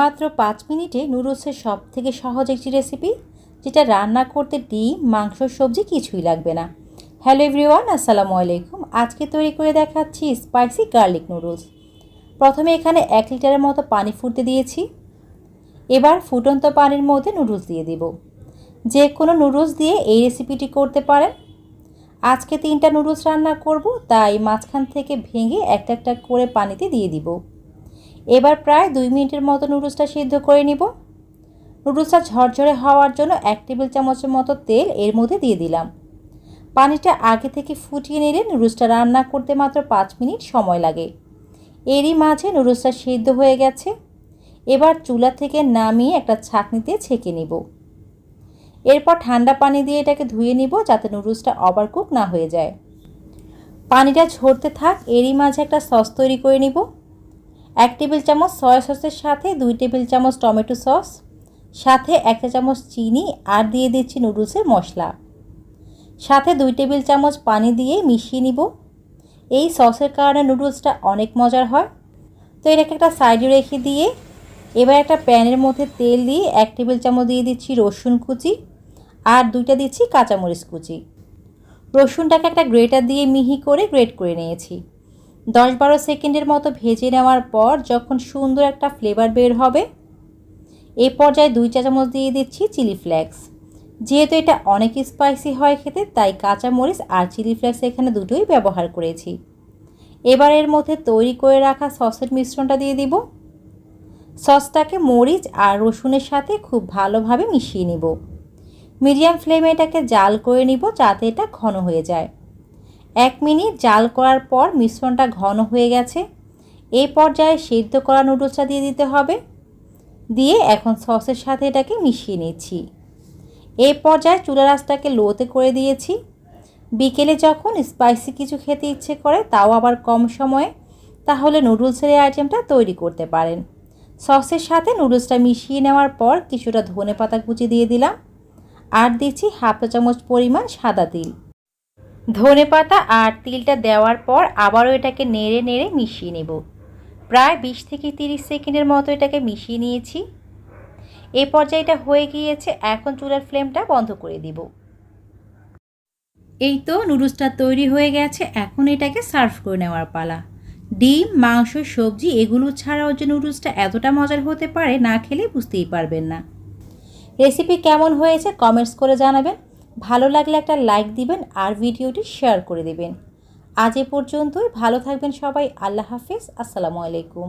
মাত্র পাঁচ মিনিটে নুডলসের সব থেকে সহজ একটি রেসিপি, যেটা রান্না করতে ডিম, মাংস, সবজি কিছুই লাগবে না। হ্যালো এভরিওয়ান, আসসালামু আলাইকুম। আজকে তৈরি করে দেখাচ্ছি স্পাইসি গার্লিক নুডলস। প্রথমে এখানে এক লিটারের মতো পানি ফুটতে দিয়েছি। এবার ফুটন্ত পানির মধ্যে নুডলস দিয়ে দিব। যে কোনো নুডলস দিয়ে এই রেসিপিটি করতে পারেন। আজকে তিনটা নুডলস রান্না করব, তাই মাঝখান থেকে ভেঙে একটা একটা করে পানিতে দিয়ে দিব। এবার প্রায় দুই মিনিটের মতো নুডলসটা সিদ্ধ করে নিব। নুডলসটা ঝরঝরে হওয়ার জন্য এক টেবিল চামচের মতো তেল এর মধ্যে দিয়ে দিলাম। পানিটা আগে থেকে ফুটিয়ে নিলে নুডলসটা রান্না করতে মাত্র পাঁচ মিনিট সময় লাগে। এরই মাঝে নুডলসটা সিদ্ধ হয়ে গেছে। এবার চুলা থেকে নামিয়ে একটা ছাঁকনিতে ছেঁকে নিব। এরপর ঠান্ডা পানি দিয়ে এটাকে ধুয়ে নিব যাতে নুডলসটা ওভারকুক না হয়ে যায়। পানিটা ঝরতে থাক, এরই মাঝে একটা সস তৈরি করে নিব। এক টেবিল চামচ সয়া সসের সাথে দুই টেবিল চামচ টমেটো সস, সাথে একটা চামচ চিনি আর দিয়ে দিচ্ছি নুডলসের মশলা। সাথে দুই টেবিল চামচ পানি দিয়ে মিশিয়ে নিব। এই সসের কারণে নুডলসটা অনেক মজার হয়। তো এটাকে একটা সাইডে রেখে দিয়ে এবার একটা প্যানের মধ্যে তেল দিয়ে এক টেবিল চামচ দিয়ে দিচ্ছি রসুন কুচি আর দুইটা দিচ্ছি কাঁচামরিচ কুচি। রসুনটাকে একটা গ্রেটার দিয়ে মিহি করে গ্রেট করে নিয়েছি। দশ বারো সেকেন্ডের মতো ভেজে নেওয়ার পর যখন সুন্দর একটা ফ্লেভার বের হবে, এ পর্যায়ে দুই চা চামচ দিয়ে দিচ্ছি চিলি ফ্লেক্স যেহেতু এটা অনেক স্পাইসি হয় খেতে, তাই কাঁচামরিচ আর চিলি ফ্লেক্স এখানে দুটোই ব্যবহার করেছি। এবার এর মধ্যে তৈরি করে রাখা সসের মিশ্রণটা দিয়ে দিব। সসটাকে মরিচ আর রসুনের সাথে খুব ভালোভাবে মিশিয়ে নিব। মিডিয়াম ফ্লেমে এটাকে জাল করে নিব যাতে এটা ঘন হয়ে যায়। এক মিনিট জাল করার পর মিশ্রণটা ঘন হয়ে গেছে। এই পর্যায়ে সেদ্ধ করা নুডলসটা দিয়ে দিতে হবে। দিয়ে এখন সসের সাথে এটাকে মিশিয়ে নিচ্ছি। এই পর্যায়ে চুলা রাসটাকে লোতে করে দিয়েছি। বিকেলে যখন স্পাইসি কিছু খেতে ইচ্ছে করে, তাও আবার কম সময়ে, তাহলে নুডলসের এই আইটেমটা তৈরি করতে পারেন। সসের সাথে নুডলসটা মিশিয়ে নেওয়ার পর কিছুটা ধনে পাতা কুচি দিয়ে দিলাম। আর দিচ্ছি হাফ চামচ পরিমাণ সাদা তিল। ধনে পাতা আর তিলটা দেওয়ার পর আবারও এটাকে নেড়ে নেড়ে মিশিয়ে নেব। প্রায় বিশ থেকে তিরিশ সেকেন্ডের মতো এটাকে মিশিয়ে নিয়েছি। এ পর্যায়ে এটা হয়ে গিয়েছে, এখন চুলার ফ্লেমটা বন্ধ করে দিব। এই তো নুডলসটা তৈরি হয়ে গেছে, এখন এটাকে সার্ভ করে নেওয়ার পালা। ডিম, মাংস, সবজি এগুলো ছাড়াও যে নুডলসটা এতটা মজার হতে পারে না খেলে বুঝতেই পারবেন না। রেসিপি কেমন হয়েছে কমেন্টস করে জানাবেন। ভালো লাগলে একটা লাইক দিবেন আর ভিডিওটি শেয়ার করে দেবেন। আজ এ পর্যন্তই, ভালো থাকবেন সবাই, আল্লাহ হাফিজ, আসসালামু আলাইকুম।